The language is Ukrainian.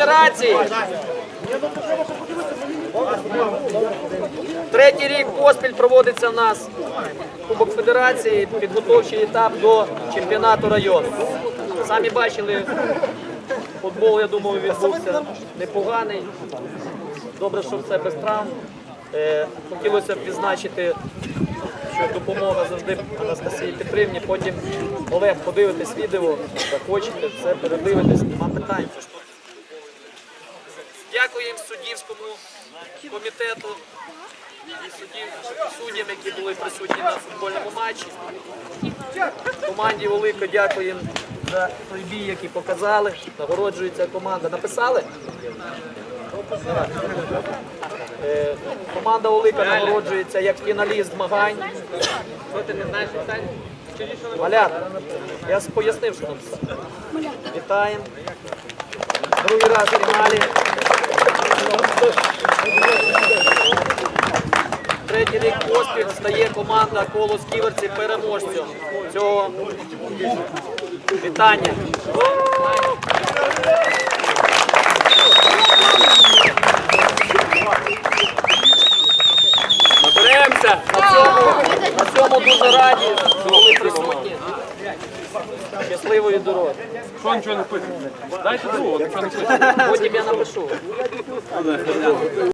Федерації. Третій рік поспіль проводиться в нас Кубок Федерації, підготовчий етап до чемпіонату району. Самі бачили, футбол, я думаю, відбувся непоганий. Добре, що все без травм. Е, хотілося б відзначити, що допомога завжди Анастасії Петрівні. Потім Олег, подивитесь відео, захочете, все передивитесь, нема питань. Дякуємо суддівському комітету і суддів, суддям, які були присутні на футбольному матчі. Команді велико дякуємо за той бій, який показали. Нагороджується команда. Написали? Е, Команда Олика нагороджується як фіналіст змагань. Ти не знаєш? Малят, я пояснив, що написав. Вітаємо. Другий раз в фіналі. Третій рік поспіль стає команда Колос Ківерці переможцем цього вітання. Наберемося! На цьому, на цьому дуже раді, що були присутні. Щасливої дороги. Що нічого не пише? Дайте другого, нічого не пише. Потім я напишу.